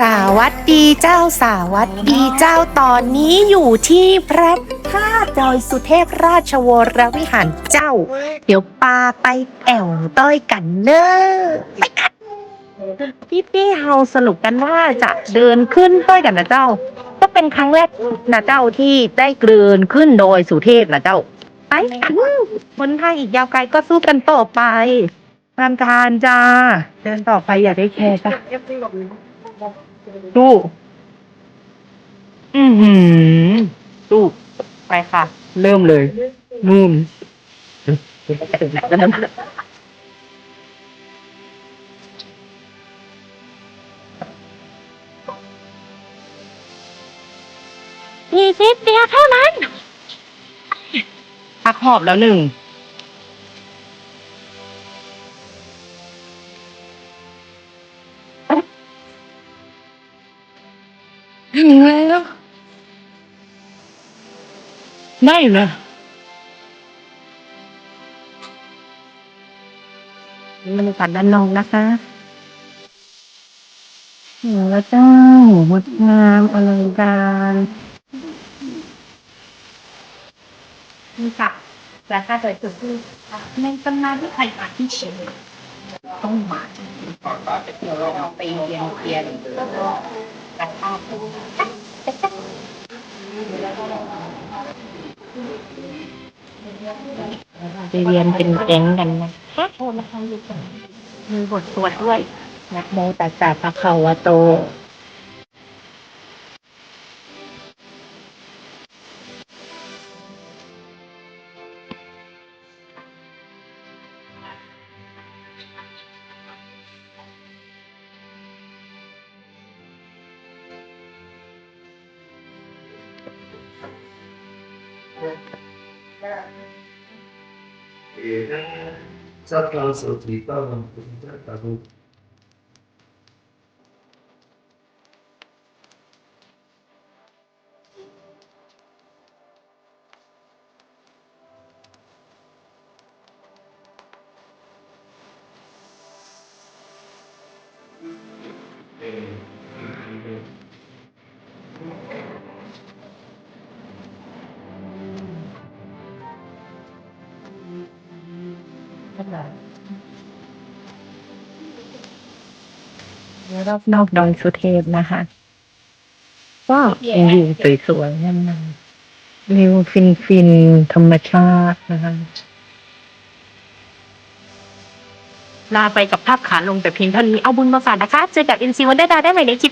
สวัสดีเจ้าสวัสดีเจ้าตอนนี้อยู่ที่พระธาตุดอยสุเทพราชวรวิหารเจ้า เดี๋ยวปาไปแอวต้อยกันเนอะไปกันพี่พี่ๆเฮาสรุปกันว่าจะเดินขึ้นต้อยกันนะเจ้า ก็เป็นครั้งแรกนะเจ้าที่ได้เดินขึ้นดอยสุเทพนะเจ้าไปกันบนทางอีกยาวไกลก็สู้กันต่อไปตามการจ้าเดินต่อไปอย่าได้แคร์จ้ะ ดูอือหือดูไปค่ะ เริ่มเลย นู่นถึงไหนแล้วนะมีสิบเดียวเท่านั้นพักหอบแล้วหนึ่ง ถึงแล้วได้อยู่นะนี่บรรยากาศด้านนอกนะคะโอ้แล้วเจ้างดงามอลังการนี่ค่ะราคาสวยสุดคือในตำนานที่ใครมาที่เชียงใหม่ต้องมาเดี๋ยวเราไปเรียนเรียน ไปเรียนเป็นแก๊งกันนะมีบทสวดด้วยนะโมตัสสะภะคะวะโต Iya, kan, Satu soal cerita mempunyai tahu รอบนอกดอยสุเทพนะคะ ก็ยังอยู่สวยๆนั่นนะวิวฟินฟินๆธรรมชาตินะคะลาไปกับภาพขาลงแต่เพียงเท่านี้ เอาบุญมาฝากนะคะ เจอกับอินซีวันเดอร์ดาได้ใหม่ในคลิปหน้า